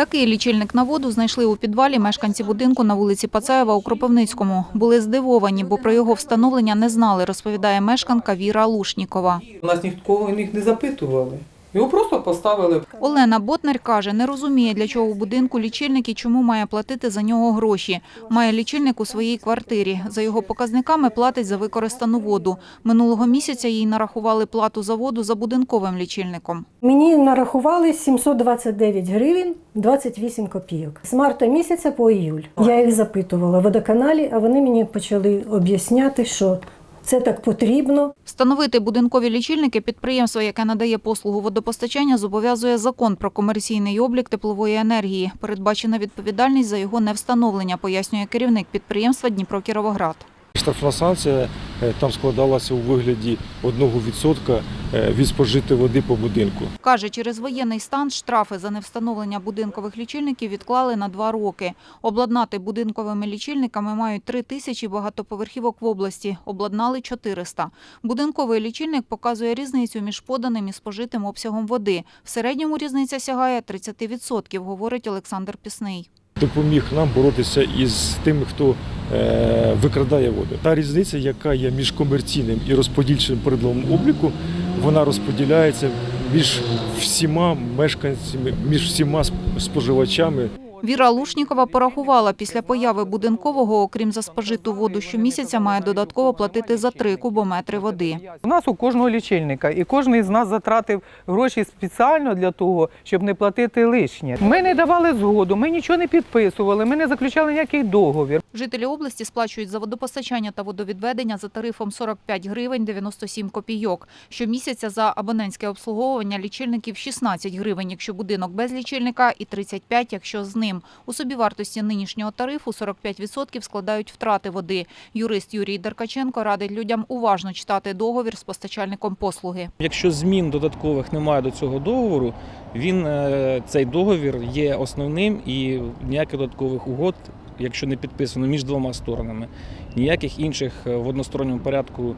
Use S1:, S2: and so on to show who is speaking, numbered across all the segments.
S1: Такий лічильник на воду знайшли у підвалі мешканці будинку на вулиці Пацаєва у Кропивницькому. Були здивовані, бо про його встановлення не знали, розповідає мешканка Віра Лушнікова.
S2: Нас ніхто не запитували. Його просто поставили.
S1: Олена Ботнар каже, не розуміє, для чого у будинку лічильник і чому має платити за нього гроші. Має лічильник у своїй квартирі. За його показниками платить за використану воду. Минулого місяця їй нарахували плату за воду за будинковим лічильником.
S3: Мені нарахували 729 гривень 28 копійок. З марта місяця по іюль. Я їх запитувала в водоканалі, а вони мені почали об'ясняти, що це так потрібно.
S1: Встановити будинкові лічильники підприємство, яке надає послугу водопостачання, зобов'язує закон про комерційний облік теплової енергії. Передбачена відповідальність за його невстановлення, пояснює керівник підприємства Дніпро Кіровоград.
S4: Штрафна санкція е, там складалася у вигляді 1% е, від спожитої води по будинку.
S1: Каже, через воєнний стан штрафи за невстановлення будинкових лічильників відклали на два роки. Обладнати будинковими лічильниками мають три тисячі багатоповерхівок в області. Обладнали 400. Будинковий лічильник показує різницю між поданим і спожитим обсягом води. В середньому різниця сягає 30%, говорить Олександр Пісний.
S4: Допоміг нам боротися із тими, хто е, викрадає воду. Та різниця, яка є між комерційним і розподільчим порядковим обліку, вона розподіляється між всіма мешканцями, між всіма споживачами.
S1: Віра Лушнікова порахувала, після появи будинкового, окрім за спожиту воду щомісяця, має додатково платити за три кубометри води.
S2: У нас у кожного лічильника, і кожен з нас затратив гроші спеціально для того, щоб не платити лишнє. Ми не давали згоду, ми нічого не підписували, ми не заключали ніякий договір.
S1: Жителі області сплачують за водопостачання та водовідведення за тарифом 45 гривень 97 копійок. Щомісяця за абонентське обслуговування лічильників 16 гривень, якщо будинок без лічильника, і 35, якщо з ним. У собівартості нинішнього тарифу 45% складають втрати води. Юрист Юрій Деркаченко радить людям уважно читати договір з постачальником послуги.
S5: Якщо змін додаткових немає до цього договору, він е, цей договір є основним і ніяких додаткових угод, якщо не підписано між двома сторонами, ніяких інших е, в односторонньому порядку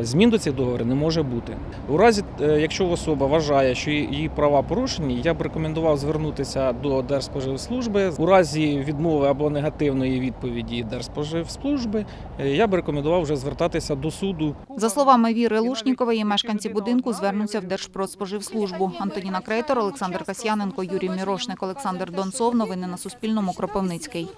S5: змін до цих договорів не може бути. У разі, е, якщо особа вважає, що її права порушені, я б рекомендував звернутися до Держспоживслужби. У разі відмови або негативної відповіді Держспоживслужби, е, я б рекомендував вже звертатися до суду
S1: За словами Віри Лушнікової, мешканці будинку звернуться в Держпродспоживслужбу. Антоніна Крейтор, Олександр Касьяненко, Юрій Мірошник, Олександр Донцов. Новини на Суспільному. Кропивницький.